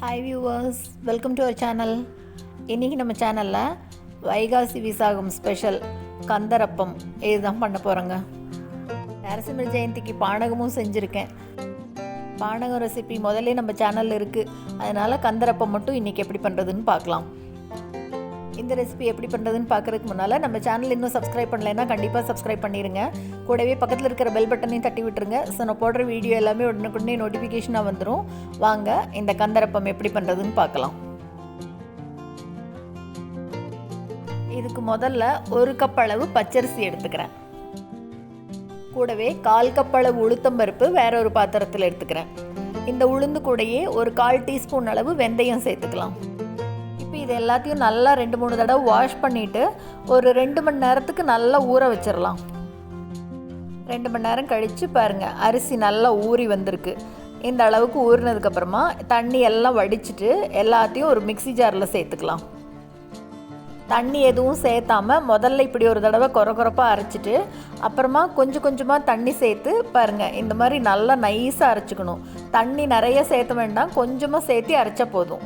Hi viewers welcome to our channel இன்றைக்கி நம்ம சேனலில் வைகாசி விசாகம் ஸ்பெஷல் கந்தரப்பம் இதுதான் பண்ண போகிறோங்க நரசிம்மர் ஜெயந்திக்கு பானகமும் செஞ்சுருக்கேன். பானகம் ரெசிபி முதல்ல நம்ம சேனலில் இருக்குது அதனால் கந்தரப்பம் மட்டும் இன்றைக்கி எப்படி பண்ணுறதுன்னு பார்க்கலாம். இந்த ரெசிபி எப்படி பண்ணுறதுன்னு பார்க்குறதுக்கு முன்னால் நம்ம சேனல் இன்னும் சப்ஸ்கிரைப் பண்ணலைன்னா கண்டிப்பாக சப்ஸ்கிரைப் பண்ணிடுங்க கூடவே பக்கத்தில் இருக்கிற பெல் பட்டனையும் தட்டி விட்டுருங்க. ஸோ நான் போடுற வீடியோ எல்லாமே உடனுக்குடனே நோட்டிஃபிகேஷனாக வந்துடும் வாங்க இந்த கந்தரப்பம் எப்படி பண்ணுறதுன்னு பார்க்கலாம். இதுக்கு முதல்ல ஒரு கப் அளவு பச்சரிசி எடுத்துக்கிறேன். கூடவே கால் கப் அளவு உளுத்தம்பருப்பு வேற ஒரு பாத்திரத்தில் எடுத்துக்கிறேன். இந்த உளுந்து கூடயே ஒரு கால் டீஸ்பூன் அளவு வெந்தயம் சேர்த்துக்கலாம். திருப்பி இது எல்லாத்தையும் நல்லா ரெண்டு மூணு தடவை வாஷ் பண்ணிவிட்டு ஒரு ரெண்டு மணி நேரத்துக்கு நல்லா ஊற வச்சிடலாம் ரெண்டு மணி நேரம் கழித்து பாருங்கள் அரிசி நல்லா ஊறி வந்திருக்கு. இந்த அளவுக்கு ஊறினதுக்கப்புறமா தண்ணி எல்லாம் வடிச்சிட்டு எல்லாத்தையும் ஒரு மிக்சி ஜாரில் சேர்த்துக்கலாம். தண்ணி எதுவும் சேர்த்தாம முதல்ல இப்படி ஒரு தடவை குறை குறைப்பாக அரைச்சிட்டு அப்புறமா கொஞ்சம் கொஞ்சமாக தண்ணி சேர்த்து பாருங்கள் இந்த மாதிரி நல்லா நைஸாக அரைச்சிக்கணும். தண்ணி நிறைய சேர்த்த வேண்டாம் கொஞ்சமாக சேர்த்து அரைச்சா போதும்.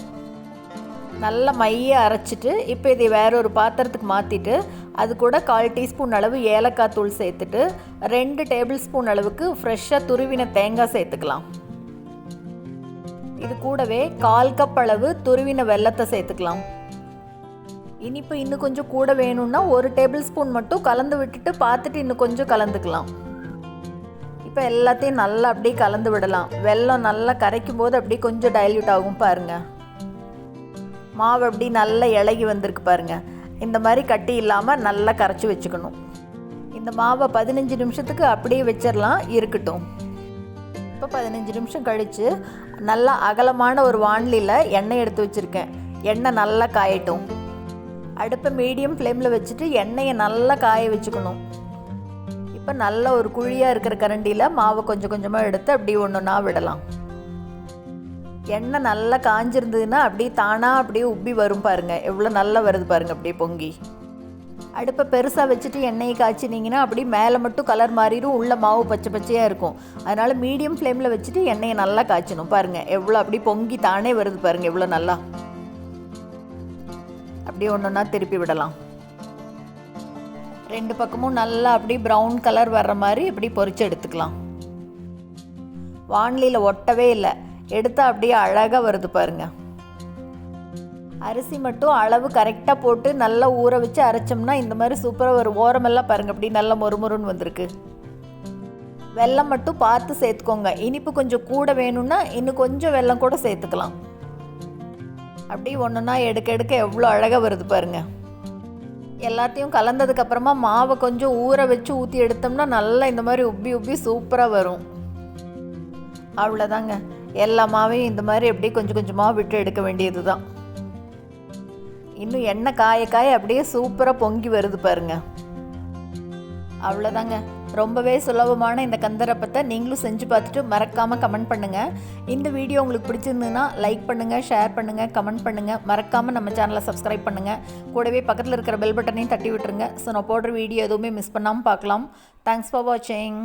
நல்லா மைய அரைச்சிட்டு இப்போ இதை வேற ஒரு பாத்திரத்துக்கு மாற்றிட்டு அது கூட கால் டீஸ்பூன் அளவு ஏலக்காய் தூள் சேர்த்துட்டு ரெண்டு டேபிள் ஸ்பூன் அளவுக்கு ஃப்ரெஷ்ஷாக துருவின தேங்காய் சேர்த்துக்கலாம். இது கூடவே கால் கப் அளவு துருவின வெள்ளத்தை சேர்த்துக்கலாம். இனிப்பு இன்னும் கொஞ்சம் கூட வேணும்னா ஒரு டேபிள் ஸ்பூன் மட்டும் கலந்து விட்டுட்டு பார்த்துட்டு இன்னும் கொஞ்சம் கலந்துக்கலாம். இப்போ எல்லாத்தையும் நல்லா அப்படியே கலந்து விடலாம். வெல்லம் நல்லா கரைக்கும் போது அப்படியே கொஞ்சம் டைல்யூட் ஆகும் பாருங்கள் மாவு அப்படி நல்லா இலகி வந்திருக்கு பாருங்க. இந்த மாதிரி கட்டி இல்லாமல் நல்லா கரைச்சி வச்சுக்கணும். இந்த மாவை பதினஞ்சு நிமிஷத்துக்கு அப்படியே வச்சிடலாம் இருக்கட்டும். இப்போ பதினஞ்சு நிமிஷம் கழித்து நல்லா அகலமான ஒரு வான்லியில் எண்ணெய் எடுத்து வச்சுருக்கேன். எண்ணெய் நல்லா காயட்டும். அடுப்பை மீடியம் ஃப்ளேமில் வச்சுட்டு எண்ணெயை நல்லா காய வச்சுக்கணும். இப்போ நல்ல ஒரு குழியாக இருக்கிற கரண்டியில் மாவை கொஞ்சம் கொஞ்சமாக எடுத்து அப்படி ஒன்று ஒன்றா விடலாம். எண்ணெய் நல்லா காஞ்சிருந்ததுன்னா அப்படியே தானாக அப்படியே உப்பி வரும் பாருங்கள் எவ்வளோ நல்லா வருது பாருங்கள் அப்படியே பொங்கி. அடுப்பை பெருசாக வச்சுட்டு எண்ணெயை காய்ச்சினீங்கன்னா அப்படியே மேலே மட்டும் கலர் மாறிடும் உள்ள மாவு பச்சை பச்சையாக இருக்கும். அதனால் மீடியம் ஃப்ளேமில் வச்சுட்டு எண்ணெயை நல்லா காய்ச்சணும் பாருங்கள் எவ்வளோ அப்படியே பொங்கி தானே வருது பாருங்கள் எவ்வளோ நல்லா. அப்படியே ஒன்று ஒன்றா திருப்பி விடலாம். ரெண்டு பக்கமும் நல்லா அப்படியே ப்ரௌன் கலர் வர்ற மாதிரி இப்படி பொறிச்சு எடுத்துக்கலாம். வானிலையில் ஒட்டவே இல்லை. எடுத்தால் அப்படியே அழகாக வருது பாருங்க. அரிசி மட்டும் அளவு கரெக்டாக போட்டு நல்லா ஊற வச்சு அரைச்சோம்னா இந்த மாதிரி சூப்பராக வரும். ஓரமெல்லாம் பாருங்கள் அப்படி நல்லா மொறுமொறுன்னு வந்திருக்கு. வெல்லம் மட்டும் பார்த்து சேர்த்துக்கோங்க. இனிப்பு கொஞ்சம் கூட வேணும்னா இன்னும் கொஞ்சம் வெல்லம் கூட சேர்த்துக்கலாம். அப்படி ஒன்றுனா எடுக்க எடுக்க எவ்வளோ அழகாக வருது பாருங்கள் எல்லாத்தையும் கலந்ததுக்கப்புறமா மாவை கொஞ்சம் ஊற வச்சு ஊற்றி எடுத்தோம்னா நல்லா இந்த மாதிரி உப்பி உப்பி சூப்பராக வரும். அவ்வளோதாங்க எல்லா இந்த மாதிரி அப்படியே கொஞ்சம் கொஞ்சமாக விட்டு எடுக்க வேண்டியது தான் இன்னும் எண்ணெய் காய காய அப்படியே சூப்பராக பொங்கி வருது பாருங்க. அவ்வளோதாங்க ரொம்பவே சுலபமான இந்த கந்தரப்பத்தை நீங்களும் செஞ்சு பார்த்துட்டு மறக்காமல் கமெண்ட் பண்ணுங்கள் இந்த வீடியோ உங்களுக்கு பிடிச்சிருந்ததுன்னா லைக் பண்ணுங்கள் ஷேர் பண்ணுங்கள் கமெண்ட் பண்ணுங்கள் மறக்காமல் நம்ம சேனலை சப்ஸ்கிரைப் பண்ணுங்கள் கூடவே பக்கத்தில் இருக்கிற பெல் பட்டனையும் தட்டி விட்டுருங்க. ஸோ நான் போடுற வீடியோ எதுவுமே மிஸ் பண்ணாமல் பார்க்கலாம். தேங்க்ஸ் ஃபார் வாட்சிங்